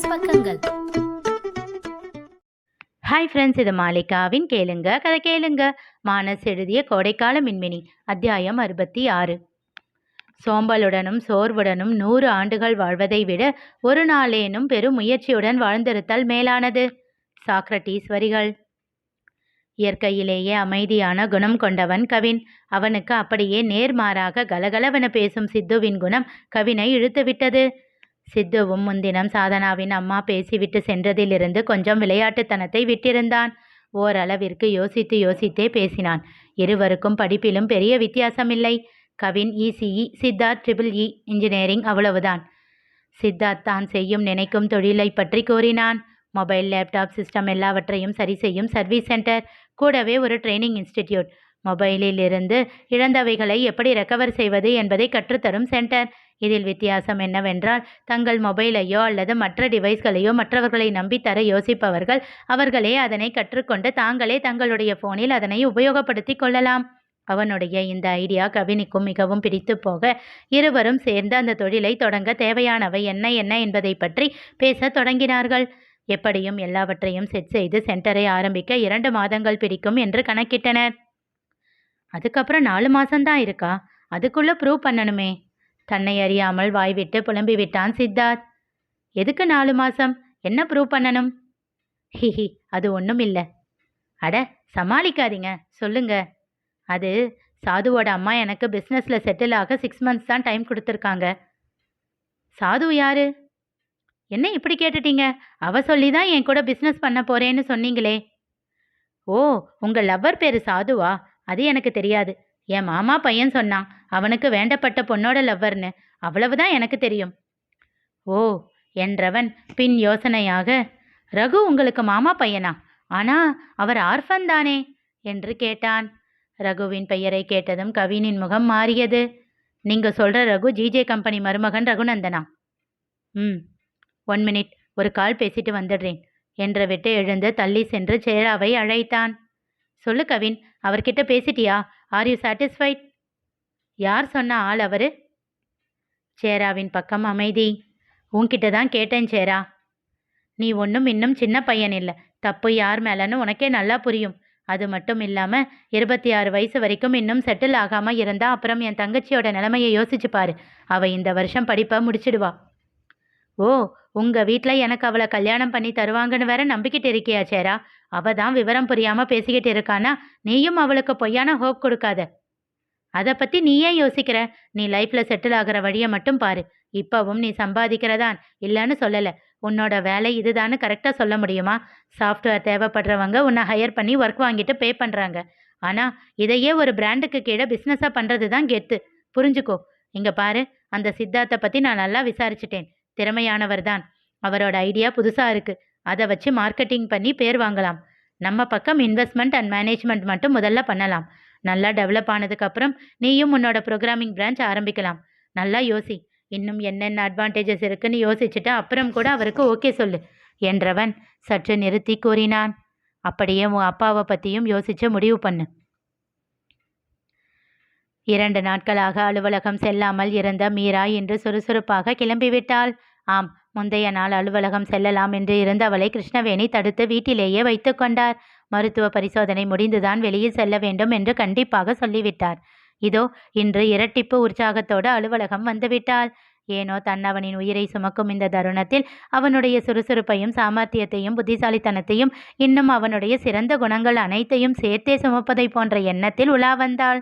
Business பக்கங்கள். Hi friends இது மாலிகாவின் கேளுங்க கதை கேளுங்க. மானஸ் எழுதிய கோடைக்கால மின்மினி அத்தியாயம் அறுபத்தி ஆறு சோம்பலுடனும் சோர்வுடனும் நூறு ஆண்டுகள் வாழ்வதை விட ஒரு நாளேனும் பெரும் முயற்சியுடன் வாழ்ந்திருத்தல் மேலானது. சாக்ரட்டீஸ் வரிகள். இயற்கையிலேயே அமைதியான குணம் கொண்டவன் கவின். அவனுக்கு அப்படியே நேர்மாறாக கலகலவென பேசும் சித்துவின் குணம் கவினை இழுத்துவிட்டது. சித்துவும் முன்தினம் சாதனாவின் அம்மா பேசிவிட்டு சென்றதிலிருந்து கொஞ்சம் விளையாட்டுத்தனத்தை விட்டிருந்தான். ஓரளவிற்கு யோசித்து யோசித்தே பேசினான். இருவருக்கும் படிப்பிலும் பெரிய வித்தியாசமில்லை. Kavin ECE Siddharth triple E. Engineering அவ்வளவுதான். சித்தார்த் தான் செய்யும் நினைக்கும் தொழிலை பற்றி கூறினான். மொபைல் லேப்டாப் சிஸ்டம் எல்லாவற்றையும் சரி செய்யும் சர்வீஸ் சென்டர் கூடவே ஒரு ட்ரைனிங் இன்ஸ்டிடியூட். மொபைலில் இருந்து இழந்தவைகளை எப்படி ரெக்கவர் செய்வது என்பதை கற்றுத்தரும் சென்டர். இதில் வித்தியாசம் என்னவென்றால் தங்கள் மொபைலையோ அல்லது மற்ற டிவைஸ்களையோ மற்றவர்களை நம்பி தர யோசிப்பவர்கள் அவர்களே அதனை கற்றுக்கொண்டு தாங்களே தங்களுடைய போனில் அதனை உபயோகப்படுத்தி கொள்ளலாம். அவனுடைய இந்த ஐடியா கவினிக்கும் மிகவும் பிடித்து போக இருவரும் சேர்ந்து அந்த தொழிலை தொடங்க தேவையானவை என்ன என்ன என்பதை பற்றி பேசத் தொடங்கினார்கள். எப்படியும் எல்லாவற்றையும் செட் செய்து சென்டரை ஆரம்பிக்க இரண்டு மாதங்கள் பிடிக்கும் என்று கணக்கிட்டனர். அதுக்கப்புறம் நாலு மாதம்தான் இருக்கா? அதுக்குள்ளே ப்ரூவ் பண்ணணுமே. தன்னை அறியாமல் வாய்விட்டு புலம்பி விட்டான் சித்தார்த். எதுக்கு நாலு மாசம்? என்ன ப்ரூவ் பண்ணணும்? ஹிஹி அது ஒன்றும் இல்லை. அட சமாளிக்காதீங்க. சொல்லுங்க. அது சாதுவோட அம்மா எனக்கு பிஸ்னஸில் செட்டில் ஆக சிக்ஸ் மந்த்ஸ் தான் டைம் கொடுத்துருக்காங்க. சாது யாரு? என்ன இப்படி கேட்டுட்டீங்க? அவ சொல்லி தான் என் கூட பிஸ்னஸ் பண்ண போறேன்னு சொன்னீங்களே. ஓ உங்கள் லவ்வர் பேர் சாதுவா? அது எனக்கு தெரியாது. என் மாமா பையன் சொன்னான் அவனுக்கு வேண்டப்பட்ட பொண்ணோட லவ்வர்னு. அவ்வளவுதான் எனக்கு தெரியும். ஓ என்றவன் பின் யோசனையாக ரகு உங்களுக்கு மாமா பையனா? ஆனா அவர் ஆர்ஃபன் தானே? என்று கேட்டான். ரகுவின் பெயரை கேட்டதும் கவினின் முகம் மாறியது. நீங்க சொல்ற ரகு ஜிஜே கம்பெனி மருமகன் ரகுநந்தனா? ம் ஒன் மினிட் ஒரு கால் பேசிட்டு வந்துடுறேன் என்ற விட்டு எழுந்து தள்ளி சென்று சேராவை அழைத்தான். சொல்லு கவின் அவர்கிட்ட பேசிட்டியா? ஆர் யூ சாட்டிஸ்ஃபைட் யார் சொன்ன ஆள் அவரு? சேராவின் பக்கம் அமைதி. உன்கிட்ட தான் கேட்டேன் சேரா. நீ ஒன்றும் இன்னும் சின்ன பையன் இல்லை. தப்பு யார் மேலேன்னு உனக்கே நல்லா புரியும். அது மட்டும் இல்லாமல் இருபத்தி ஆறு வயசு வரைக்கும் இன்னும் செட்டில் ஆகாமல் இருந்தால் அப்புறம் என் தங்கச்சியோட நிலைமையை யோசிச்சு பாரு. அவள் இந்த வருஷம் படிப்பை முடிச்சிடுவா. ஓ உங்க வீட்டில் எனக்கு அவளை கல்யாணம் பண்ணி தருவாங்கன்னு வேற நம்பிக்கிட்டு இருக்கியா சேரா? அவ தான் விவரம் புரியாம பேசிக்கிட்டு இருக்கானா? நீயும் அவளுக்கு பொய்யான ஹோப் கொடுக்காத. அதை பத்தி நீ ஏன் யோசிக்கிற? நீ லைஃப்ல செட்டில் ஆகிற வழியை மட்டும் பாரு. இப்பவும் நீ சம்பாதிக்கிறதான். இல்லைன்னு சொல்லலை. உன்னோட வேலை இதுதான்னு கரெக்டாக சொல்ல முடியுமா? சாஃப்ட்வேர் தேவைப்படுறவங்க உன்னை ஹையர் பண்ணி ஒர்க் வாங்கிட்டு பே பண்ணுறாங்க ஆனால் இதையே ஒரு பிராண்டுக்கு கீழே பிஸ்னஸாக பண்ணுறது தான் கெத்து. புரிஞ்சுக்கோ. இங்கே பாரு அந்த சித்தார்த்தை பற்றி நான் நல்லா விசாரிச்சிட்டேன். திறமையானவர் தான் அவரோட ஐடியா புதுசாக இருக்குது அதை வச்சு மார்க்கெட்டிங் பண்ணி பேர் வாங்கலாம். நம்ம பக்கம் இன்வெஸ்ட்மெண்ட் அண்ட் மேனேஜ்மெண்ட் மட்டும் முதல்ல பண்ணலாம். நல்லா டெவலப் ஆனதுக்கப்புறம் நீயும் உன்னோட ப்ரோக்ராமிங் பிரான்ச் ஆரம்பிக்கலாம். நல்லா யோசி. இன்னும் என்னென்ன அட்வான்டேஜஸ் இருக்குன்னு யோசிச்சுட்டு அப்புறம் கூட அவருக்கு ஓகே சொல்லு என்றவன் சற்று நிறுத்தி கூறினான். அப்படியே உன் அப்பாவை பற்றியும் யோசிச்சு முடிவு பண்ணு. இரண்டு நாட்களாக அலுவலகம் செல்லாமல் இருந்த மீரா இன்று சுறுசுறுப்பாக கிளம்பிவிட்டாள். ஆம் முந்தைய நாள் அலுவலகம் செல்லலாம் என்று இருந்தவளை கிருஷ்ணவேணி தடுத்து வீட்டிலேயே வைத்து கொண்டார். மருத்துவ பரிசோதனை முடிந்துதான் வெளியே செல்ல வேண்டும் என்று கண்டிப்பாக சொல்லிவிட்டார். இதோ இன்று இரட்டிப்பு உற்சாகத்தோடு அலுவலகம் வந்துவிட்டாள். ஏனோ தன்னவனின் உயிரை சுமக்கும் இந்த தருணத்தில் அவனுடைய சுறுசுறுப்பையும் சாமர்த்தியத்தையும் புத்திசாலித்தனத்தையும் இன்னும் அவனுடைய சிறந்த குணங்கள் அனைத்தையும் சேர்த்தே சுமப்பதை போன்ற எண்ணத்தில் உலா வந்தாள்.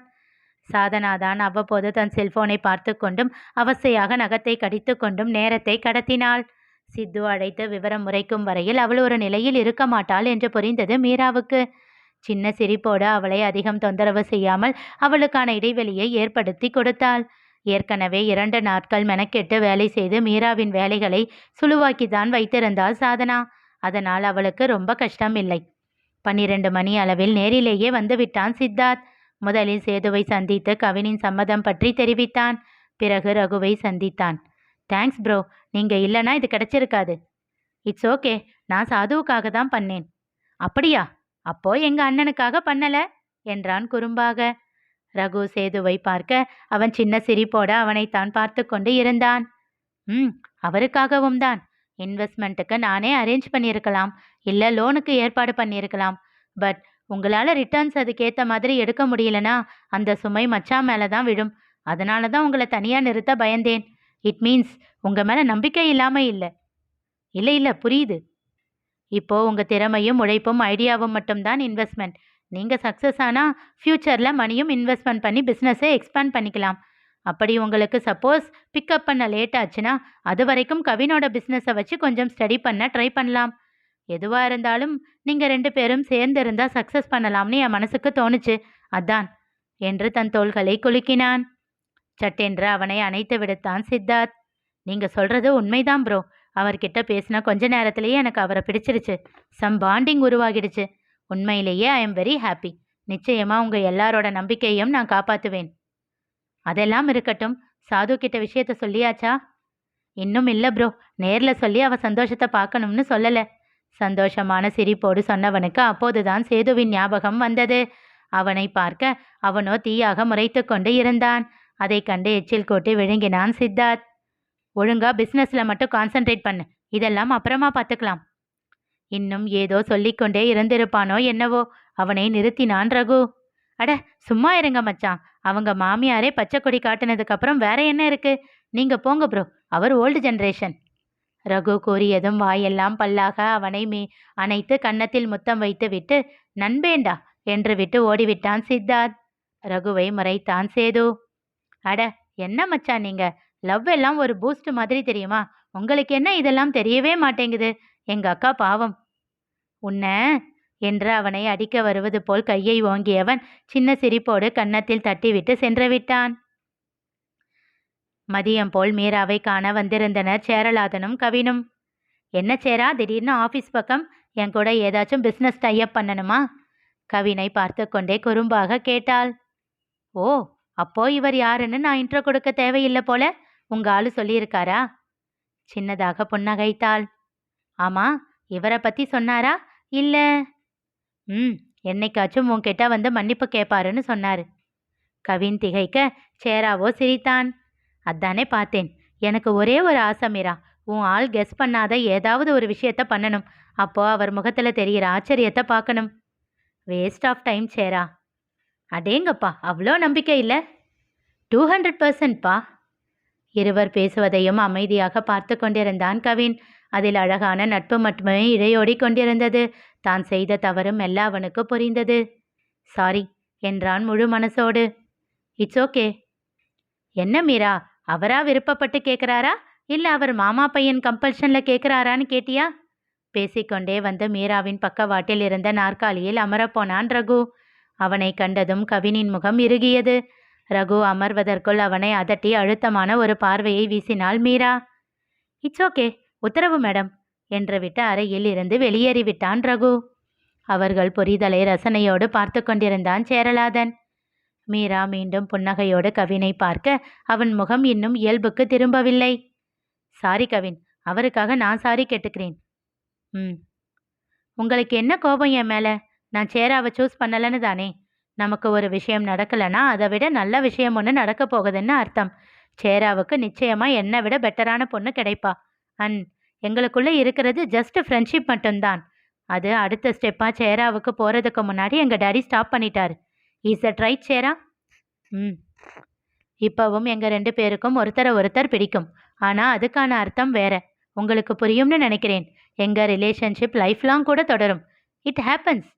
சாதனாதான் அவ்வப்போது தன் செல்போனை பார்த்து கொண்டும் அவசையாக நகத்தை கடித்து கொண்டும் நேரத்தை கடத்தினாள். சித்து அழைத்து விவரம் முறைக்கும் வரையில் அவள் ஒரு நிலையில் இருக்க மாட்டாள் என்று புரிந்தது மீராவுக்கு. சின்ன சிரிப்போடு அவளை அதிகம் தொந்தரவு செய்யாமல் அவளுக்கான இடைவெளியை ஏற்படுத்தி கொடுத்தாள். ஏற்கனவே இரண்டு நாட்கள் மெனக்கெட்டு வேலை செய்து மீராவின் வேலைகளை சுழுவாக்கித்தான் வைத்திருந்தாள் சாதனா. அதனால் அவளுக்கு ரொம்ப கஷ்டம் இல்லை பன்னிரண்டு மணி அளவில் நேரிலேயே வந்துவிட்டான் சித்தார்த். முதலில் சேதுவை சந்தித்து கவினின் சம்மதம் பற்றி தெரிவித்தான். பிறகு ரகுவை சந்தித்தான். தேங்க்ஸ் ப்ரோ நீங்கள் இல்லைன்னா இது கிடைச்சிருக்காது. இட்ஸ் ஓகே நான் சாதுவுக்காக தான் பண்ணேன். அப்படியா? அப்போ எங்க அண்ணனுக்காக பண்ணல? என்றான் குறும்பாக. ரகு சேதுவை பார்க்க அவன் சின்ன சிரிப்போட அவனைத்தான் பார்த்து கொண்டு இருந்தான். ம் அவருக்காகவும் தான். இன்வெஸ்ட்மெண்ட்டுக்கு நானே அரேஞ்ச் பண்ணியிருக்கலாம். இல்லை லோனுக்கு ஏற்பாடு பண்ணியிருக்கலாம். பட் உங்களால் ரிட்டர்ன்ஸ் அதுக்கேற்ற மாதிரி எடுக்க முடியலனா அந்த சுமை மச்சான் மேலே தான் விழும். அதனால தான் உங்களை தனியாக நிறுத்த பயந்தேன். இட் மீன்ஸ் உங்கள் மேலே நம்பிக்கை இல்லாமல் இல்லை. இல்லை இல்லை புரியுது. இப்போ உங்கள் திறமையும் உழைப்பும் ஐடியாவும் மட்டும்தான் இன்வெஸ்ட்மெண்ட் நீங்கள் சக்ஸஸ் ஆனால் ஃப்யூச்சரில் மணியும் இன்வெஸ்ட்மெண்ட் பண்ணி பிஸ்னஸை எக்ஸ்பேண்ட் பண்ணிக்கலாம். அப்படி உங்களுக்கு சப்போஸ் பிக்கப் பண்ண லேட் ஆச்சுன்னா அது வரைக்கும் கவினோட பிஸ்னஸை வச்சு கொஞ்சம் ஸ்டடி பண்ண ட்ரை பண்ணலாம். எதுவாக இருந்தாலும் நீங்கள் ரெண்டு பேரும் சேர்ந்து இருந்தால் சக்ஸஸ் பண்ணலாம்னு என் மனசுக்கு தோணுச்சு. அதான். என்று தன் தோள்களை குலுக்கினான். சட்டென்று அவனை அணைத்து விடுத்தான் சித்தார்த். நீங்கள் சொல்கிறது உண்மைதான் ப்ரோ அவர்கிட்ட பேசின கொஞ்ச நேரத்திலேயே எனக்கு அவரை பிடிச்சிருச்சு. சம் பாண்டிங் உருவாகிடுச்சு. உண்மையிலேயே ஐ எம் வெரி ஹாப்பி நிச்சயமாக உங்கள் எல்லாரோட நம்பிக்கையும் நான் காப்பாற்றுவேன் அதெல்லாம் இருக்கட்டும். சாது கிட்ட விஷயத்த சொல்லியாச்சா? இன்னும் இல்லை ப்ரோ நேரில் சொல்லி அவள் சந்தோஷத்தை பார்க்கணும்னு சொல்லலை. சந்தோஷமான சிரிப்போடு சொன்னவனுக்கு அப்போதுதான் சேதுவின் ஞாபகம் வந்தது. அவனை பார்க்க அவனோ தீயாக முறைத்து கொண்டு இருந்தான். அதை கண்டு எச்சில் கூட்டி விழுங்கினான் சித்தார்த். ஒழுங்கா பிஸ்னஸ்ல மட்டும் கான்சென்ட்ரேட் பண்ணு. இதெல்லாம் அப்புறமா பார்த்துக்கலாம். இன்னும் ஏதோ சொல்லிக்கொண்டே இருந்திருப்பானோ என்னவோ. அவனை நிறுத்தினான் ரகு. அட சும்மா இருங்க மச்சான். அவங்க மாமியாரே பச்சை கொடி காட்டினதுக்கப்புறம் வேற என்ன இருக்கு? நீங்க போங்க ப்ரோ அவர் ஓல்டு ஜென்ரேஷன் ரகு கூறியதும் வாயெல்லாம் பல்லாக அவனை மீ அணைத்து கன்னத்தில் முத்தம் வைத்து விட்டு நண்பேண்டா என்று விட்டு ஓடிவிட்டான் சித்தார்த். ரகுவை முறைத்தான் சேது. அட என்ன மச்சான் நீங்க? லவ் எல்லாம் ஒரு பூஸ்ட் மாதிரி தெரியுமா? உங்களுக்கு என்ன இதெல்லாம் தெரியவே மாட்டேங்குது? எங்க அக்கா பாவம். உன்ன என்று அவனை அடிக்க வருவது போல் கையை ஓங்கியவன் சின்ன சிரிப்போடு கன்னத்தில் தட்டிவிட்டு சென்று விட்டான் மதியம் போல் மீராவை காண வந்திருந்தனர் சேரலாதனும் கவினும். என்ன சேரா திடீர்னு ஆஃபீஸ் பக்கம் என் கூட ஏதாச்சும் பிஸ்னஸ் டைப் பண்ணணுமா? கவினை பார்த்து கொண்டே குறும்பாக கேட்டாள். ஓ அப்போ இவர் யாருன்னு நான் இன்ட்ரோ கொடுக்க தேவையில்லை போல உங்க ஆளு சொல்லியிருக்காரா? சின்னதாக புன்னகைத்தாள். ஆமா இவரை பத்தி சொன்னாரா? இல்ல. ம் என்னைக்காச்சும் உன்கிட்ட வந்து மன்னிப்பு கேட்பாருன்னு சொன்னாரு. கவின் திகைக்க சேராவோ சிரித்தான். அதானே பார்த்தேன். எனக்கு ஒரே ஒரு ஆசை மீரா. உன் ஆள் கெஸ் பண்ணாத ஏதாவது ஒரு விஷயத்த பண்ணணும். அப்போ அவர் முகத்தில் தெரிகிற ஆச்சரியத்தை பார்க்கணும் வேஸ்ட் ஆஃப் டைம் சேரா. அடேங்கப்பா அவ்வளோ நம்பிக்கை இல்லை. டூ ஹண்ட்ரட் பர்சன்ட்ப்பா. இருவர் பேசுவதையும் அமைதியாக பார்த்து கொண்டிருந்தான் கவின். அதில் அழகான நட்பு மட்டுமே இழையோடி கொண்டிருந்தது. தான் செய்த தவறும் எல்லாவனுக்கு புரிந்தது. சாரி என்றான் முழு மனசோடு. It's okay. என்ன மீரா? அவரா விருப்பப்பட்டு கேட்குறாரா இல்லை அவர் மாமா பையன் கம்பல்ஷனில் கேட்குறாரான்னு கேட்டியா? பேசிக்கொண்டே வந்து மீராவின் பக்கவாட்டில் இருந்த நாற்காலியில் அமரப்போனான் ரகு. அவனை கண்டதும் கவினின் முகம் இறுகியது. ரகு அமர்வதற்குள் அவனை அதட்டி அழுத்தமான ஒரு பார்வையை வீசினாள் மீரா. இட்ஸ் ஓகே உத்தரவு மேடம் என்று விட்டு அறையில் இருந்து வெளியேறிவிட்டான் ரகு. அவர்கள் புரிதலை ரசனையோடு பார்த்து கொண்டிருந்தான் சேரலாதன். மீரா மீண்டும் புன்னகையோடு கவினை பார்க்க அவன் முகம் இன்னும் இயல்புக்கு திரும்பவில்லை. சாரி கவின் அவருக்காக நான் சாரி கேட்டுக்கிறேன். ம். உங்களுக்கு என்ன கோபம் என் மேலே? நான் சேராவை சூஸ் பண்ணலன்னு தானே? நமக்கு ஒரு விஷயம் நடக்கலைன்னா அதை விட நல்ல விஷயம் ஒன்று நடக்க போகுதுன்னு அர்த்தம். சேராவுக்கு நிச்சயமாக என்னை விட பெட்டரான பொண்ணு கிடைப்பா. அன் எங்களுக்குள்ளே இருக்கிறது ஜஸ்ட் ஃப்ரெண்ட்ஷிப் மட்டும்தான். அது அடுத்த ஸ்டெப்பாக சேராவுக்கு போகிறதுக்கு முன்னாடி எங்கள் டாடி ஸ்டாப் பண்ணிட்டார். இஸ் அட் ரைட் சேரா ம். இப்போவும் எங்கள் ரெண்டு பேருக்கும் ஒருத்தரை ஒருத்தர் பிடிக்கும். ஆனால் அதுக்கான அர்த்தம் வேற. உங்களுக்கு புரியும்னு நினைக்கிறேன். எங்கள் ரிலேஷன்ஷிப் லைஃப் லாங் கூட தொடரும். இட் ஹேப்பன்ஸ்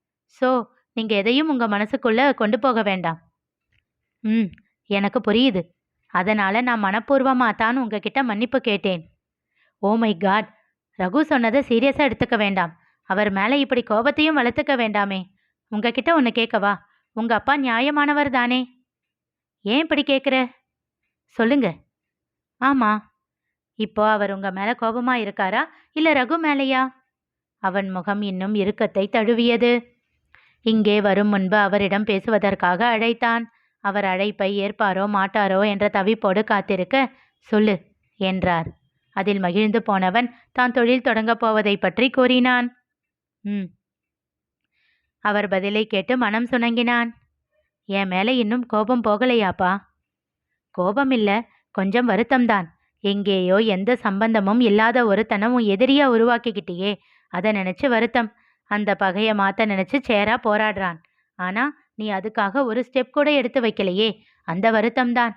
ஸோ நீங்கள் எதையும் உங்கள் மனசுக்குள்ளே கொண்டு போக வேண்டாம். ம் எனக்கு புரியுது. அதனால் நான் மனப்பூர்வமாக தான் உங்ககிட்ட மன்னிப்பு கேட்டேன். ஓ மை காட் ரகு சொன்னதை சீரியஸாக எடுத்துக்க வேண்டாம். அவர் மேலே இப்படி கோபத்தையும் வளர்த்துக்க வேண்டாமே. உங்ககிட்ட ஒன்று கேட்கவா? உங்கள் அப்பா நியாயமானவர் தானே. ஏன் இப்படி கேட்குற சொல்லுங்க. ஆமாம் இப்போ அவர் உங்கள் மேலே கோபமாக இருக்காரா? இல்லை ரகு மேலையா? அவன் முகம் இன்னும் இறுக்கத்தை தழுவியது. இங்கே வரும் முன்பு அவரிடம் பேசுவதற்காக அழைத்தான். அவர் அழைப்பை ஏற்பாரோ மாட்டாரோ என்ற தவிப்போடு காத்திருக்க சொல்லு என்றார். அதில் மகிழ்ந்து போனவன் தான் தொழில் தொடங்கப் போவதை பற்றி கூறினான். ம். அவர் பதிலை கேட்டு மனம் சுணங்கினான். என் மேலே இன்னும் கோபம் போகலையாப்பா? கோபம் இல்ல கொஞ்சம் வருத்தம்தான். எங்கேயோ எந்த சம்பந்தமும் இல்லாத ஒருத்தனம் உன் எதிரியா உருவாக்கிக்கிட்டியே அதை நினைச்சு வருத்தம். அந்த பகையை மாத்த நினைச்சு சேரா போராடுறான். ஆனா நீ அதுக்காக ஒரு ஸ்டெப் கூட எடுத்து வைக்கலையே அந்த வருத்தம்தான்.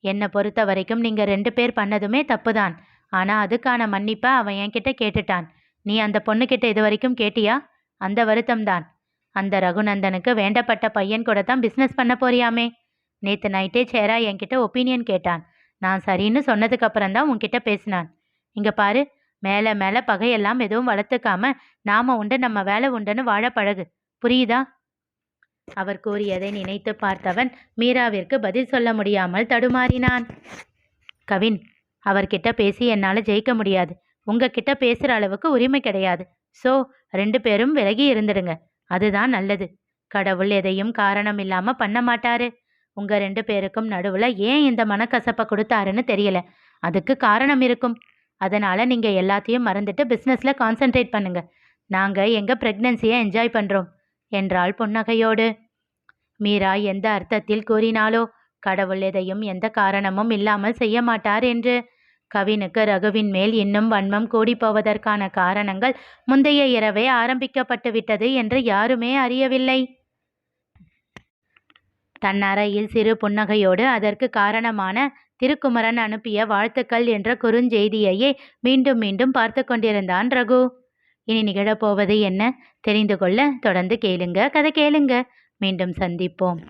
என்னை பொறுத்த வரைக்கும் நீங்க ரெண்டு பேர் பண்ணதுமே தப்புதான். ஆனா அதுக்கான மன்னிப்பை அவன் என்கிட்ட கேட்டுட்டான். நீ அந்த பொண்ணுகிட்ட இது வரைக்கும் கேட்டியா? அந்த வருத்தம்தான். அந்த ரகுநந்தனுக்கு வேண்டப்பட்ட பையன் கூட தான் பிஸ்னஸ் பண்ண போறியாமே? நேற்று நைட்டே சேரா என்கிட்ட ஒப்பீனியன் கேட்டான். நான் சரின்னு சொன்னதுக்கு அப்புறம் தான் உன்கிட்ட பேசினான். இங்க பாரு மேலே மேலே பகையெல்லாம் எதுவும் வளர்த்துக்காம நாம உண்டு நம்ம வேலை உண்டுன்னு வாழ பழகு. புரியுதா? அவர் கூறியதை நினைத்து பார்த்தவன் மீராவிற்கு பதில் சொல்ல முடியாமல் தடுமாறினான். கவின் அவர்கிட்ட பேசி என்னால் ஜெயிக்க முடியாது. உங்ககிட்ட பேசுகிற அளவுக்கு உரிமை கிடையாது. ஸோ ரெண்டு பேரும் விலகி இருந்துடுங்க. அதுதான் நல்லது. கடவுள் எதையும் காரணம் இல்லாம பண்ண மாட்டாரு. உங்க ரெண்டு பேருக்கும் நடுவுல ஏன் இந்த மனக்கசப்பை கொடுத்தாருன்னு தெரியல. அதுக்கு காரணம் இருக்கும். அதனால நீங்க எல்லாத்தையும் மறந்துட்டு பிசினஸ்ல கான்சென்ட்ரேட் பண்ணுங்க. நாங்க எங்க பிரெக்னன்சியை என்ஜாய் பண்றோம். என்றாள் புன்னகையோடு. மீரா எந்த அர்த்தத்தில் கூறினாலோ கடவுள் எதையும் எந்த காரணமும் இல்லாமல் செய்ய மாட்டார் என்று கவினுக்கு ரகுவின் மேல் இன்னும் வன்மம் கூடிப்போவதற்கான காரணங்கள் முந்தைய இரவே ஆரம்பிக்கப்பட்டு விட்டது என்று யாருமே அறியவில்லை. தன் அறையில் சிறு புன்னகையோடு அதற்கு காரணமான திருக்குமரன் அனுப்பிய வாழ்த்துக்கள் என்ற குறுஞ்செய்தியையே மீண்டும் மீண்டும் பார்த்து கொண்டிருந்தான் ரகு. இனி நிகழப்போவது என்ன? தெரிந்து கொள்ள தொடர்ந்து கேளுங்க. கதை கேளுங்க. மீண்டும் சந்திப்போம்.